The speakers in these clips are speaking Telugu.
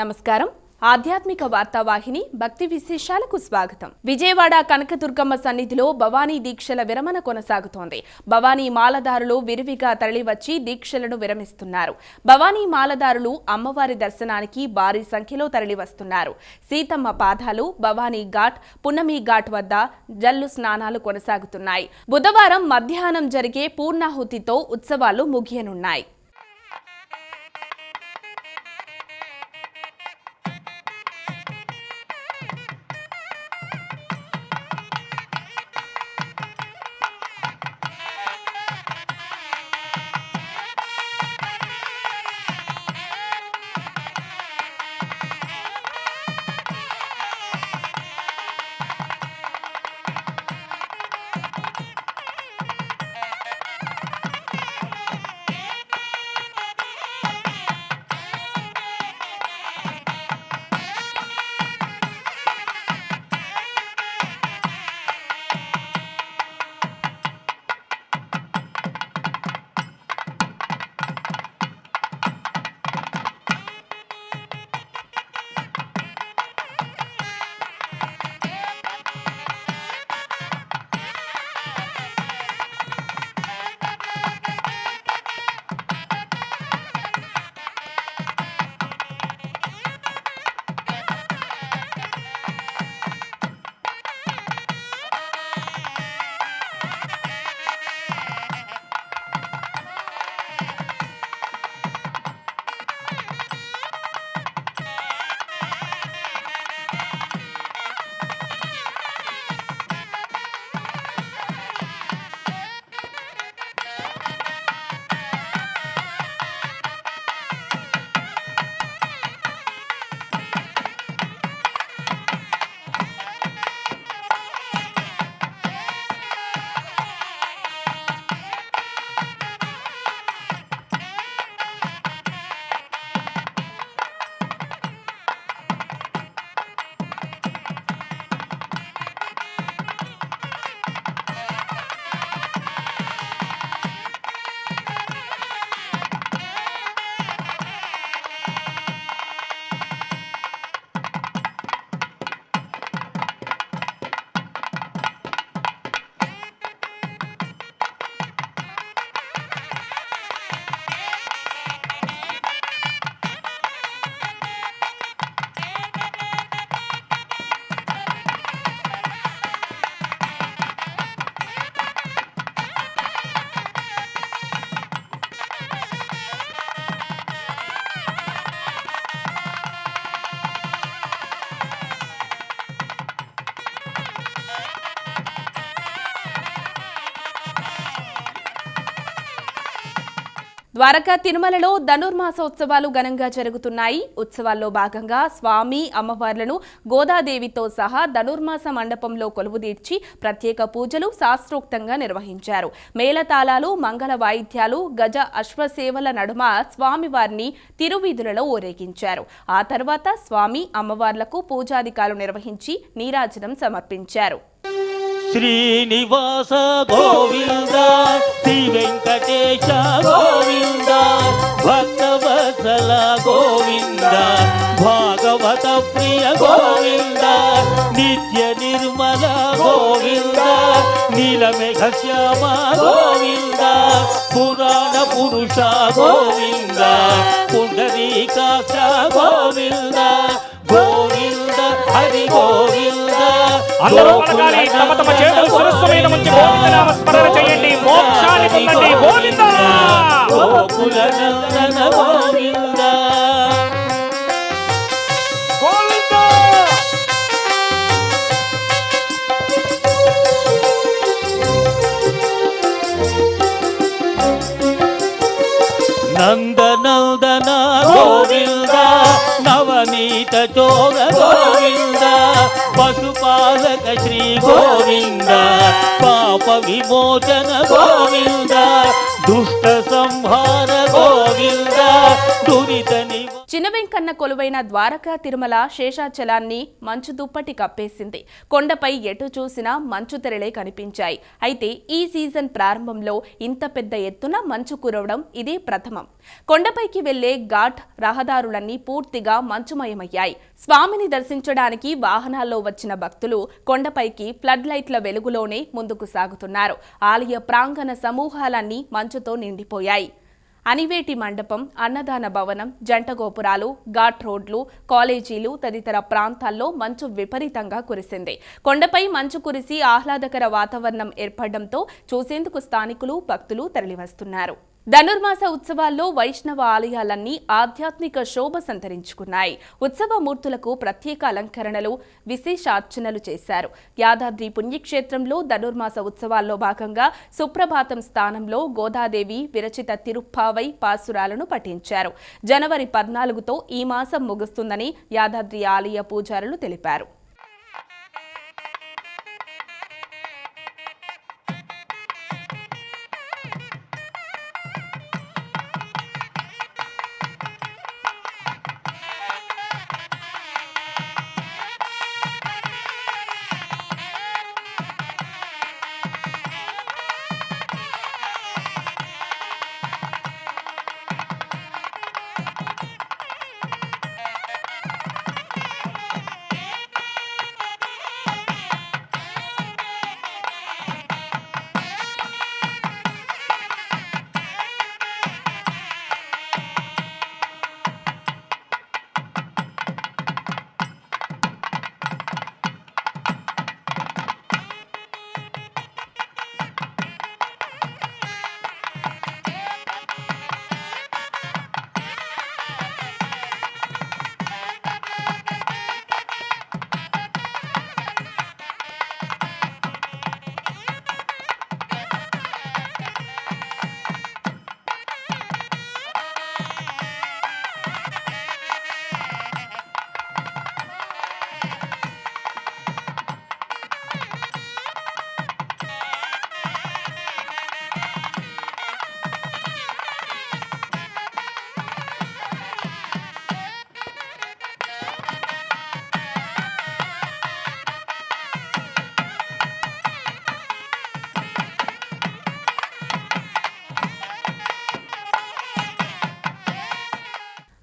నమస్కారం. ఆధ్యాత్మిక వార్తావాహిని భక్తి విశేషాలకు స్వాగతం. విజయవాడ కనకదుర్గమ్మ సన్నిధిలో భవానీ దీక్షల విరమణ కొనసాగుతోంది. భవానీ మాలదారులు విరివిగా తరలివచ్చి దీక్షలను విరమిస్తున్నారు. భవానీ మాలదారులు అమ్మవారి దర్శనానికి భారీ సంఖ్యలో తరలివస్తున్నారు. సీతమ్మ పాదాలు భవానీ ఘాట్ పున్నమి ఘాట్ వద్ద జల్లు స్నానాలు కొనసాగుతున్నాయి. బుధవారం మధ్యాహ్నం జరిగే పూర్ణాహుతితో ఉత్సవాలు ముగియనున్నాయి. ద్వారకా తిరుమలలో ధనుర్మాస ఉత్సవాలు ఘనంగా జరుగుతున్నాయి. ఉత్సవాల్లో భాగంగా స్వామి అమ్మవార్లను గోదాదేవితో సహా ధనుర్మాస మండపంలో కొలువుదీర్చి ప్రత్యేక పూజలు శాస్త్రోక్తంగా నిర్వహించారు. మేళతాళాలు మంగళ వాయిద్యాలు గజ అశ్వసేవల నడుమ స్వామివారిని తిరువీధులలో ఊరేగించారు. ఆ తర్వాత స్వామి అమ్మవార్లకు పూజాధికారులు నిర్వహించి నీరాజనం సమర్పించారు. శ్రీనివాస గోవింద శ్రీ వెంకటేశ ప్రియ గోవింద నిత్య నిర్మల గోవింద నీలమేఘ శ్యామ గోవింద పురాణ పురుష గోవింద పుండరీకాక్ష గోవింద గోవింద హరి గోవింద అందరూ తమ తమ చేతులు శిరస్సు మీద ఉంచి గోవిందనామ గోవింద పాప విమోచన గోవింద దుష్ట సంహార చిన్న వెంకన్న కొలువైన ద్వారకా తిరుమల శేషాచలాన్ని మంచు దుప్పటి కప్పేసింది. కొండపై ఎటు చూసినా మంచు తెరలే కనిపించాయి. అయితే ఈ సీజన్ ప్రారంభంలో ఇంత పెద్ద ఎత్తున మంచు కురవడం ఇదే ప్రథమం. కొండపైకి వెళ్ళే ఘాట్ రహదారులన్నీ పూర్తిగా మంచుమయమయ్యాయి. స్వామిని దర్శించడానికి వాహనాల్లో వచ్చిన భక్తులు కొండపైకి ఫ్లడ్ లైట్ల వెలుగులోనే ముందుకు సాగుతున్నారు. ఆలయ ప్రాంగణ సమూహాలన్నీ మంచుతో నిండిపోయాయి. అనివేటి మండపం అన్నదాన భవనం జంట గోపురాలు ఘాట్ రోడ్లు కాలేజీలు తదితర ప్రాంతాల్లో మంచు విపరీతంగా కురిసింది. కొండపై మంచు కురిసి ఆహ్లాదకర వాతావరణం ఏర్పడడంతో చూసేందుకు స్థానికులు భక్తులు తరలివస్తున్నారు. ధనుర్మాస ఉత్సవాల్లో వైష్ణవ ఆలయాలన్నీ ఆధ్యాత్మిక శోభ సంతరించుకున్నాయి. ఉత్సవ మూర్తులకు ప్రత్యేక అలంకరణలు విశేషార్చనలు చేశారు. యాదాద్రి పుణ్యక్షేత్రంలో ధనుర్మాస ఉత్సవాల్లో భాగంగా సుప్రభాతం స్థానంలో గోదాదేవి విరచిత తిరుప్పావై పాసురాలను పఠించారు. జనవరి పద్నాలుగుతో ఈ మాసం ముగుస్తుందని యాదాద్రి ఆలయ పూజారులు తెలిపారు.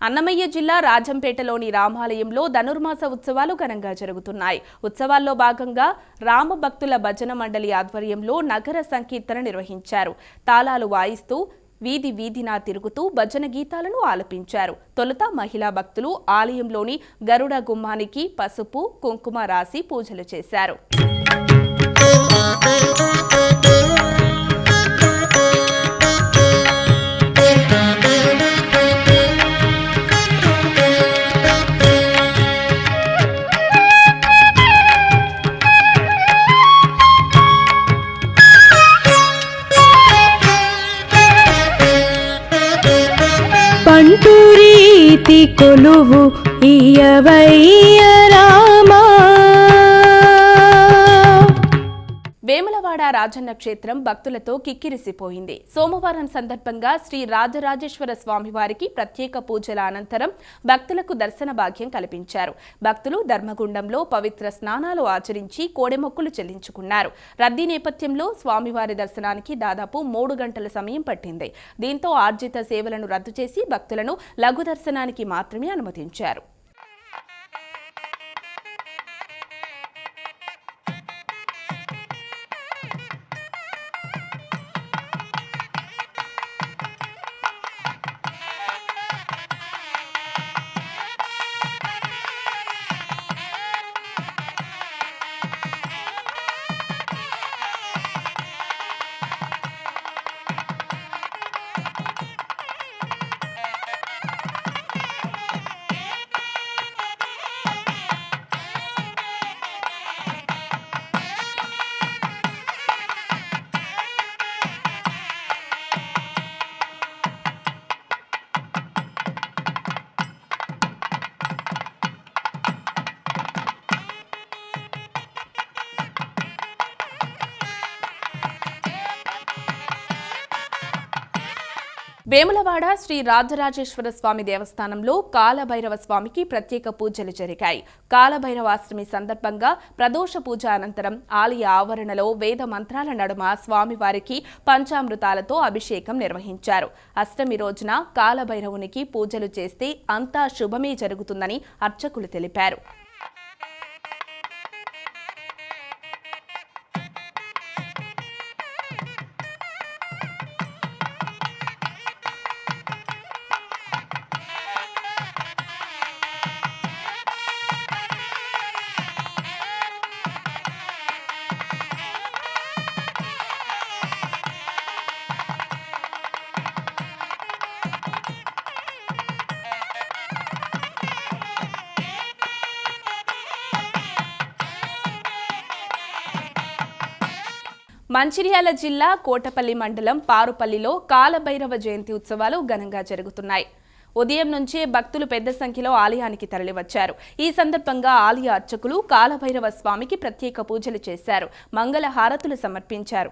అన్నమయ్య జిల్లా రాజంపేటలోని రామాలయంలో ధనుర్మాస ఉత్సవాలు ఘనంగా జరుగుతున్నాయి. ఉత్సవాల్లో భాగంగా రామ భక్తుల భజన మండలి ఆధ్వర్యంలో నగర సంకీర్తన నిర్వహించారు. తాళాలు వాయిస్తూ వీధి వీధినా తిరుగుతూ భజన గీతాలను ఆలపించారు. తొలుత మహిళా భక్తులు ఆలయంలోని గరుడ గుమ్మానికి పసుపు కుంకుమ రాసి పూజలు చేశారు. కొలువు ఇయవయ్య వేములవాడ రాజన్న క్షేత్రం భక్తులతో కిక్కిరిసిపోయింది. సోమవారం సందర్భంగా శ్రీ రాజరాజేశ్వర స్వామివారికి ప్రత్యేక పూజల అనంతరం భక్తులకు దర్శన భాగ్యం కల్పించారు. భక్తులు ధర్మగుండంలో పవిత్ర స్నానాలు ఆచరించి కోడెమొక్కులు చెల్లించుకున్నారు. రద్దీ నేపథ్యంలో స్వామివారి దర్శనానికి దాదాపు మూడు గంటల సమయం పట్టింది. దీంతో ఆర్జిత సేవలను రద్దు చేసి భక్తులను లఘు దర్శనానికి మాత్రమే అనుమతించారు. వేములవాడ శ్రీ రాజరాజేశ్వర స్వామి దేవస్థానంలో కాలభైరవ స్వామికి ప్రత్యేక పూజలు జరిగాయి. కాలభైరవాష్టమి సందర్భంగా ప్రదోష పూజ అనంతరం ఆలయ ఆవరణలో వేద మంత్రాల నడుమ స్వామివారికి పంచామృతాలతో అభిషేకం నిర్వహించారు. అష్టమి రోజున కాలభైరవునికి పూజలు చేస్తే అంతా శుభమే జరుగుతుందని అర్చకులు తెలిపారు. మంచిర్యాల జిల్లా కోటపల్లి మండలం పారుపల్లిలో కాలభైరవ జయంతి ఉత్సవాలు ఘనంగా జరుగుతున్నాయి. ఉదయం నుంచే భక్తులు పెద్ద సంఖ్యలో ఆలయానికి తరలివచ్చారు. ఈ సందర్భంగా ఆలయ అర్చకులు కాలభైరవ స్వామికి ప్రత్యేక పూజలు చేశారు. మంగళ హారతులు సమర్పించారు.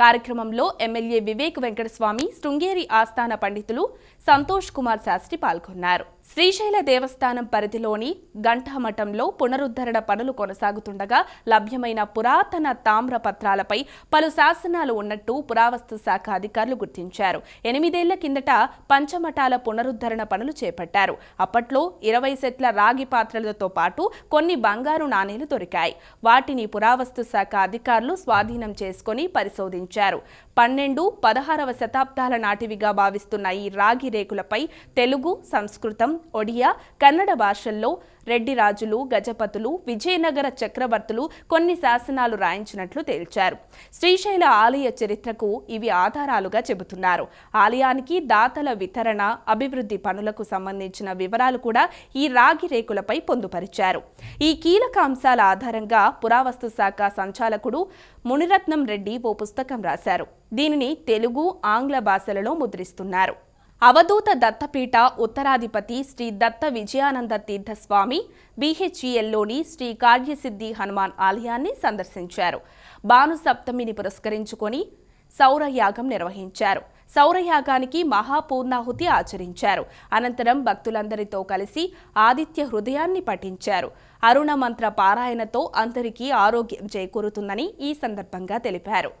కార్యక్రమంలో ఎమ్మెల్యే వివేక్ వెంకటస్వామి శృంగేరి ఆస్థాన పండితులు సంతోష్ కుమార్ శాస్త్రి పాల్గొన్నారు. శ్రీశైల దేవస్థానం పరిధిలోని గంఠమఠంలో పునరుద్ధరణ పనులు కొనసాగుతుండగా లభ్యమైన పురాతన తామ్ర పత్రాలపై పలు శాసనాలు ఉన్నట్టు పురావస్తు శాఖ అధికారులు గుర్తించారు. ఎనిమిదేళ్ళ కిందట పంచమఠాల పునరుద్ధరణ పనులు చేపట్టారు. అప్పట్లో ఇరవై సెట్ల రాగి పాత్రలతో పాటు కొన్ని బంగారు నాణేలు దొరికాయి. వాటిని పురావస్తు శాఖ అధికారులు స్వాధీనం చేసుకొని పరిశోధించారు. పన్నెండు పదహారవ శతాబ్దాల నాటివిగా భావిస్తున్న ఈ రాగి రేకులపై తెలుగు సంస్కృతం ఒడియా కన్నడ భాషల్లో రెడ్డి రాజులు గజపతులు విజయనగర చక్రవర్తులు కొన్ని శాసనాలు రాయించినట్లు తేల్చారు. శ్రీశైల ఆలయ చరిత్రకు ఇవి ఆధారాలుగా చెబుతున్నారు. ఆలయానికి దాతల వితరణ అభివృద్ధి పనులకు సంబంధించిన వివరాలు కూడా ఈ రాగి రేకులపై పొందుపరిచారు. ఈ కీలక అంశాల ఆధారంగా పురావస్తు శాఖ సంచాలకుడు మునిరత్నం రెడ్డి ఓ పుస్తకం రాశారు. దీనిని తెలుగు ఆంగ్ల భాషలలో ముద్రిస్తున్నారు. అవధూత దత్తపీఠ ఉత్తరాధిపతి శ్రీ దత్త విజయానంద తీర్థస్వామి బీహెచ్ఈఎల్లోని శ్రీ కార్యసిద్ధి హనుమాన్ ఆలయాన్ని సందర్శించారు. భాను సప్తమిని పురస్కరించుకొని సౌరయాగం నిర్వహించారు. సౌరయాగానికి మహాపూర్ణాహుతి ఆచరించారు. అనంతరం భక్తులందరితో కలిసి ఆదిత్య హృదయాన్ని పఠించారు. అరుణ మంత్ర పారాయణతో అందరికీ ఆరోగ్యం చేకూరుతుందని ఈ సందర్భంగా తెలిపారు.